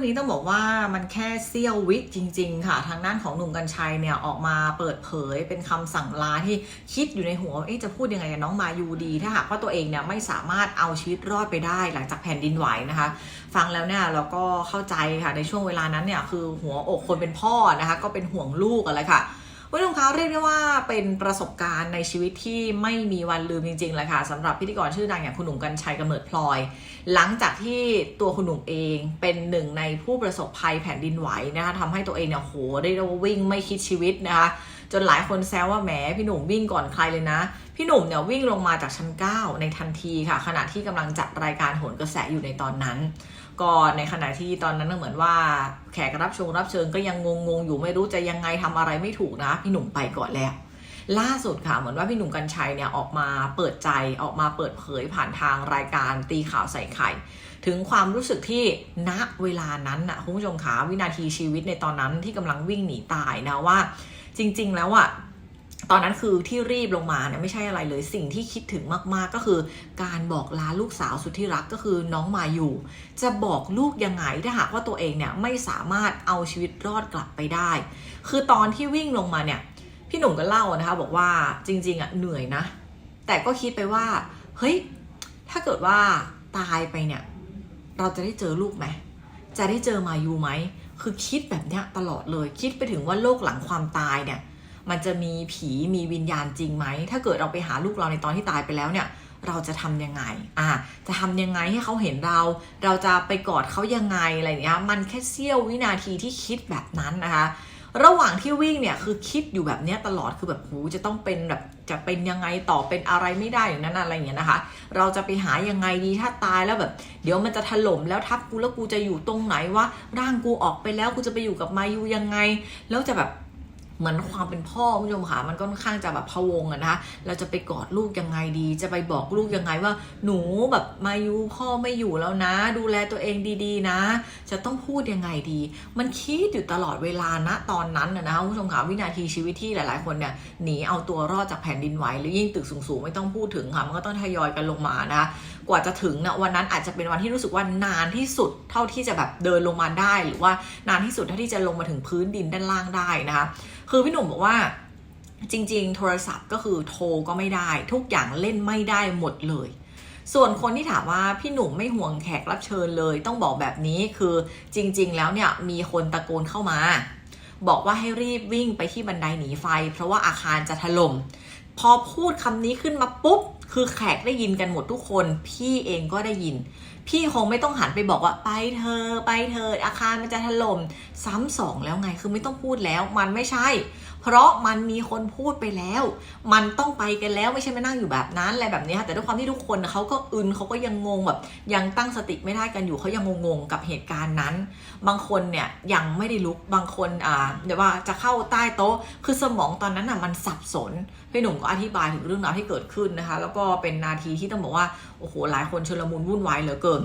รื่องนี้ต้องบอกว่ามันแค่เซี่ยววิจริง ๆ ค่ะ ทางด้านของหนุ่มกัญชัยเนี่ยออกมาเปิดเผยเป็นคำสั่งลาที่คิดอยู่ในหัวเอ๊ะจะพูดยังไงกับน้องมายูดี ถ้าหากว่าตัวเองเนี่ยไม่สามารถเอาชีวิตรอดไปได้หลังจากแผ่นดินไหวนะคะ ฟังแล้วเนี่ยเราก็เข้าใจค่ะในช่วงเวลานั้นเนี่ยคือหัวอกคนเป็นพ่อนะคะก็เป็นห่วงลูกอะไรค่ะ คุณผู้ชมคะเรียกได้ว่าเป็นประสบการณ์ในชีวิตที่ไม่มีวันลืมจริงๆเลยค่ะสำหรับพิธีกรชื่อดังอย่างคุณหนุ่มกัญชัยกำเนิดพลอย หลังจากที่ตัวคุณหนุ่มเองเป็นหนึ่งในผู้ประสบภัยแผ่นดินไหวนะคะทำให้ตัวเองเนี่ยโหได้เรียกว่าวิ่งไม่คิดชีวิตนะคะ จนหลายคนแซวว่าแหมพี่หนุ่มวิ่งก่อนใครเลยนะ พี่หนุ่มเนี่ยวิ่งลงมาจากชั้น 9 ในทันทีค่ะ ขณะที่กำลังจัดรายการโหนกระแสอยู่ในตอนนั้นก็ในขณะที่ตอนนั้นก็เหมือนว่าแขกรับชงรับเชิญก็ยังงงๆอยู่ไม่รู้จะยังไงทำอะไรไม่ถูกนะ พี่หนุ่มไปก่อนแล้วล่าสุดค่ะเหมือนว่าพี่หนุ่มกัญชัยเนี่ยออกมาเปิดใจออกมาเปิดเผยผ่านทางรายการตีข่าวใส่ไข่ ถึงความรู้สึกที่ณเวลานั้นนะคุณผู้ชมคะวินาทีชีวิตในตอนนั้นที่กำลังวิ่งหนีตายนะว่า จริง ๆ แล้วอะตอนนั้นคือที่รีบลงมาเนี่ยไม่ใช่อะไรเลยสิ่งที่คิดถึงมากๆก็คือ การบอกลาลูกสาวสุดที่รักก็คือน้องมาอยู่ จะบอกลูกยังไงถ้าหากว่าตัวเองเนี่ยไม่สามารถเอาชีวิตรอดกลับไปได้ คือตอนที่วิ่งลงมาเนี่ยพี่หนุ่มก็เล่านะคะบอกว่าจริง ๆอะเหนื่อยนะ แต่ก็คิดไปว่า เฮ้ย ถ้าเกิดว่าตายไปเนี่ย เราจะได้เจอลูกไหม จะได้เจอมายูไหม คือคิดแบบเนี้ยตลอดเลย คิดไปถึงว่าโลกหลังความตายเนี่ย มันจะมีผีมีวิญญาณจริงไหม ถ้าเกิดเราไปหาลูกเราในตอนที่ตายไปแล้วเนี่ย เราจะทำยังไง อ่า จะทำยังไงให้เขาเห็นเรา เราจะไปกอดเขายังไงอะไรเนี้ย มันแค่เสี้ยววินาทีที่คิดแบบนั้นนะคะ ระหว่างที่วิ่งเนี่ยคือคิดอยู่แบบเนี้ยตลอดคือแบบหูจะต้องเป็นแบบจะเป็นยังไงต่อเป็นอะไรไม่ได้อย่างนั้นอะไรอย่างเงี้ยนะคะ เราจะไปหายังไงดีถ้าตายแล้วแบบ เดี๋ยวมันจะถล่มแล้วทับกูแล้วกูจะอยู่ตรงไหนวะร่างกูออกไปแล้วกูจะไปอยู่กับมายูยังไง แล้วจะแบบ เหมือนความเป็นพ่อคุณผู้ชมค่ะมันก็ค่อนข้างจะแบบพะวงอะนะคะเราจะไปกอดลูกยังไงดี จะไปบอกลูกยังไงว่า หนูแบบมายูพ่อไม่อยู่แล้วนะ ดูแลตัวเองดีๆนะ จะต้องพูดยังไงดี มันคิดอยู่ตลอดเวลานะตอนนั้นนะนะคะคุณผู้ชมค่ะวินาทีชีวิตที่หลาย ๆ คนเนี่ยหนีเอาตัวรอดจากแผ่นดินไหวหรือยิ่งตึกสูง ๆ ไม่ต้องพูดถึงค่ะมันก็ต้องทยอยกันลงมานะคะกว่าจะถึงนะวันนั้นอาจจะเป็นวันที่รู้สึกว่านานที่สุดเท่าที่จะแบบเดินลงมาได้ หรือว่านานที่สุดเท่าที่จะลงมาถึงพื้นดินด้านล่างได้นะคะคือพี่หนุ่มบอกว่าจริง ๆ โทรศัพท์ก็คือโทรก็ไม่ได้ ทุกอย่างเล่นไม่ได้หมดเลย ส่วนคนที่ถามว่าพี่หนุ่มไม่ห่วงแขกรับเชิญเลย ต้องบอกแบบนี้คือจริง ๆ แล้วเนี่ยมีคนตะโกนเข้ามา บอกว่าให้รีบวิ่งไปที่บันไดหนีไฟ เพราะว่าอาคารจะถล่ม พอพูดคำนี้ขึ้นมาปุ๊บ คือแขกได้ยินกันหมดทุกคน พี่เองก็ได้ยิน พี่คงไม่ต้องหันไปบอกว่าไปเธอ ไปเธออาคารมันจะถล่มซ้ำสองแล้วไง คือไม่ต้องพูดแล้ว มันไม่ใช่ เพราะมันมีคนพูดไปแล้ว มันต้องไปกันแล้วไม่ใช่มานั่งอยู่แบบนั้นอะไรแบบนี้ค่ะแต่ด้วยความที่ทุกคนเขาก็อึนเขาก็ยังงงแบบ ยังตั้งสติไม่ได้กันอยู่เขายังงงๆกับเหตุการณ์นั้น บางคนเนี่ยยังไม่ได้ลุกบางคนอ่าเดี๋ยวว่าจะเข้าใต้โต๊ะคือสมองตอนนั้นอะมันสับสนพี่หนุ่มก็อธิบายถึงเรื่องราวที่เกิดขึ้นนะคะ แล้วก็เป็นนาทีที่ต้องบอกว่าโอ้โหหลายคนชลมุนวุ่นวายเหลือเกิน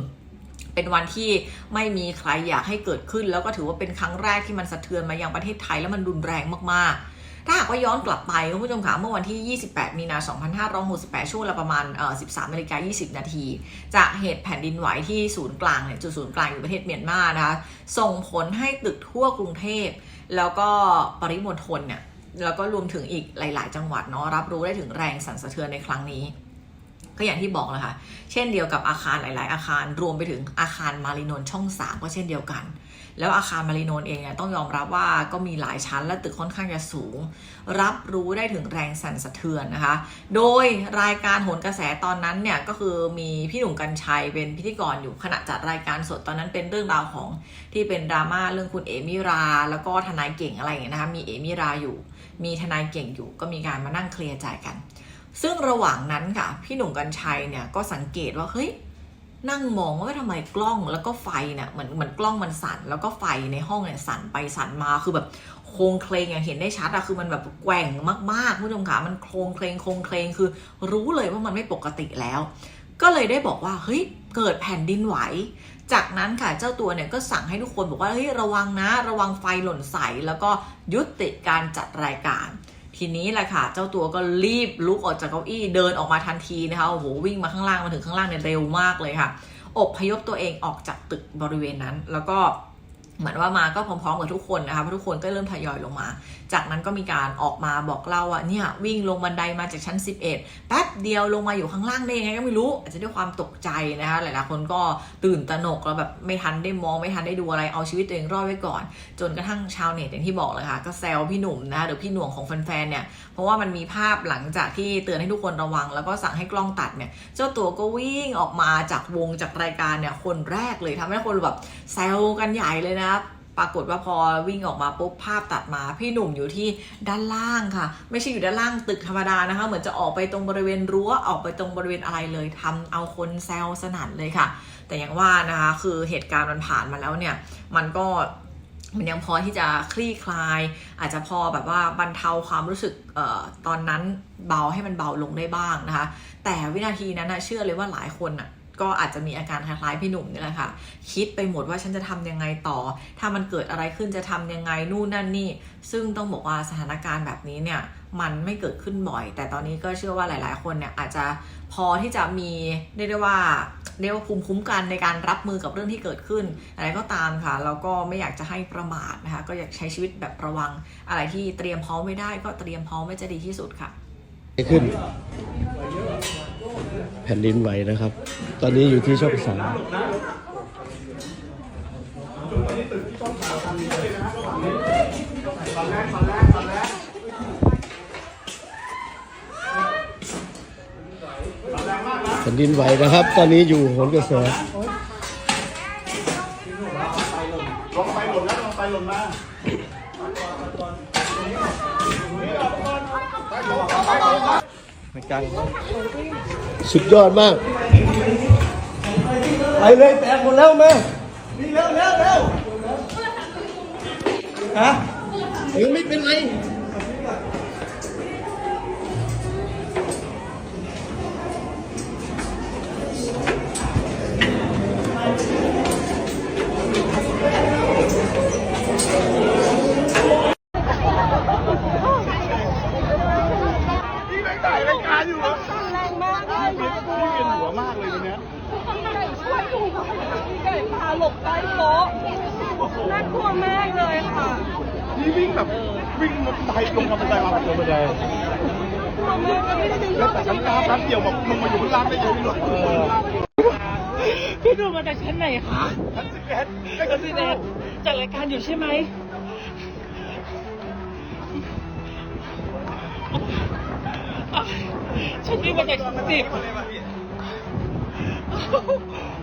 เป็นวันที่ไม่มีใครอยากให้เกิดขึ้น แล้วก็ถือว่าเป็นครั้งแรกที่มันสะเทือนมายังประเทศไทยแล้วมันรุนแรงมากๆ ถ้าหากว่าย้อนกลับไปคุณผู้ชมคะเมื่อวันที่ 28 มีนา2568 ช่วงลาประมาณ 13นาฬิกา20 นาที จากเหตุแผ่นดินไหวที่ศูนย์กลางเนี่ยจุดศูนย์กลางอยู่ประเทศเมียนมานะคะส่งผลให้ตึกทั่วกรุงเทพ แล้วก็ปริมณฑลเนี่ยแล้วก็รวมถึงอีกหลาย ๆ จังหวัดเนาะรับรู้ได้ถึงแรงสั่นสะเทือนในครั้งนี้ ก็อย่างที่บอกแหละค่ะ เช่นเดียวกับอาคารหลาย ๆ อาคารรวมไปถึงอาคารมารีนนช่อง 3 ก็เช่นเดียวกัน แล้วอาคารมารีนนเองเนี่ยต้องยอมรับว่าก็มีหลายชั้นและตึกค่อนข้างจะสูง รับรู้ได้ถึงแรงสั่นสะเทือนนะคะ โดยรายการโหนกระแสตอนนั้นเนี่ยก็คือมีพี่หนุ่มกัญชัยเป็นพิธีกรอยู่ขณะจัดรายการสดตอนนั้นเป็นเรื่องราวของที่เป็นดราม่าเรื่องคุณเอมิรา แล้วก็ทนายเก่งอะไรอย่างเงี้ยนะคะมีเอมิราอยู่ มีทนายเก่งอยู่ก็มีการมานั่งเคลียร์ใจกัน ซึ่งระหว่างนั้นค่ะ พี่หนุ่มกัญชัยเนี่ยก็สังเกตว่าเฮ้ยนั่งมองว่าทำไมกล้องแล้วก็ไฟเนี่ยเหมือนเหมือนกล้องมันสั่น แล้วก็ไฟในห้องเนี่ยสั่นไปสั่นมาคือแบบโครงเคลงอย่างเห็นได้ชัดอะคือมันแบบแกว่งมากๆคุณผู้ชมค่ะมันโครงเคลงโครงเคลงคือ รู้เลยว่ามันไม่ปกติแล้ว ก็เลยได้บอกว่าเฮ้ยเกิดแผ่นดินไหว จากนั้นค่ะเจ้าตัวเนี่ยก็สั่งให้ทุกคนบอกว่าเฮ้ยระวังนะ ระวังไฟหล่นใส่แล้วก็ยุติการจัดรายการ ทีนี้แหละค่ะ เจ้าตัวก็รีบลุกออกจากเก้าอี้เดินออกมาทันทีนะคะโอ้โหวิ่งมาข้างล่างมาถึงข้างล่างเนี่ยเร็วมากเลยค่ะอบพยพตัวเองออกจากตึกบริเวณนั้น แล้วก็ เหมือนว่ามาก็พร้อมๆกับทุกคนนะคะเพราะทุกคนก็เริ่มทยอยลงมา จากนั้นก็มีการออกมาบอกเล่าว่าเนี่ยวิ่งลงบันไดมาจากชั้น 11 แป๊บเดียวลงมาอยู่ข้างล่างได้ยังไงก็ไม่รู้ อาจจะด้วยความตกใจนะคะหลายๆคนก็ตื่นตระหนกแล้วแบบไม่ทันได้มองไม่ทันได้ดูอะไรเอาชีวิตตัวเองรอดไว้ก่อน จนกระทั่งชาวเน็ตอย่างที่บอกเลยค่ะก็แซวพี่หนุ่มนะคะหรือพี่หน่วงของแฟนๆเนี่ยเพราะว่ามันมีภาพหลังจากที่เตือนให้ทุกคนระวัง แล้วก็สั่งให้กล้องตัดเนี่ยเจ้าตัวก็วิ่งออกมาจากวงจากรายการเนี่ยคนแรกเลยทำให้คนแบบแซวกันใหญ่เลยนะครับปรากฏว่าพอวิ่งออกมาปุ๊บภาพตัดมา พี่หนุ่มอยู่ที่ด้านล่างค่ะ ไม่ใช่อยู่ด้านล่างตึกธรรมดานะคะ เหมือนจะออกไปตรงบริเวณรั้วออกไปตรงบริเวณอะไรเลยทำเอาคนแซวสนั่นเลยค่ะ แต่อย่างว่านะคะคือเหตุการณ์มันผ่านมาแล้วเนี่ย มันก็มันยังพอที่จะคลี่คลาย อาจจะพอแบบว่าบรรเทาความรู้สึกออตอนนั้นเบาให้มันเบาลงได้บ้างนะคะ แต่วินาทีนั้นนะเชื่อเลยว่าหลายคนน่ะ ก็อาจจะมีอาการคล้ายๆพี่หนุ่มนี่แหละค่ะ คิดไปหมดว่าฉันจะทำยังไงต่อ ถ้ามันเกิดอะไรขึ้นจะทำยังไงนู่นนั่นนี่ ซึ่งต้องบอกว่าสถานการณ์แบบนี้เนี่ยมันไม่เกิดขึ้นบ่อย แต่ตอนนี้ก็เชื่อว่าหลายๆ คนเนี่ยอาจจะพอที่จะมีเรียกได้ว่าเรียกว่าภูมิคุ้มกันในการรับมือกับเรื่องที่เกิดขึ้น อะไรก็ตามค่ะเราก็ไม่อยากจะให้ประมาทนะคะก็อยากใช้ชีวิตแบบระวัง อะไรที่เตรียมพร้อมไม่ได้ก็เตรียมพร้อมไว้จะดีที่สุดค่ะขึ้น แผ่นดินไหวนะครับ ตอนนี้อยู่ที่ช่องสามแผ่นดินไหวนะครับ ตอนนี้อยู่หนกระแสลงไปหล่นแล้วลงไปหล่นมา สุดยอดมาก ไปเลยแตกหมดแล้วแม่นี่เร็วเร็วเร็วฮะยังไม่เป็นไร นี่วิ่งแบบวิ่งลงบันไดลงบันไดมาลงบันไดกลัวมากเลยไม่ได้ดึงแล้วแต่ชั้นเก้าแป๊บเดียวแบบลงมาอยู่ข้างล่างได้ยังไงหรอเออพี่ดูมาจากชั้นไหนคะชั้นสิบเอ็ดไอ้ชั้ชั้นนสิสิบบเอ็เอ็ดดจัดรายการอยู่ใช่ไหมฉันวิ่งมาจากชั้นสิบ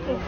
โอ้โห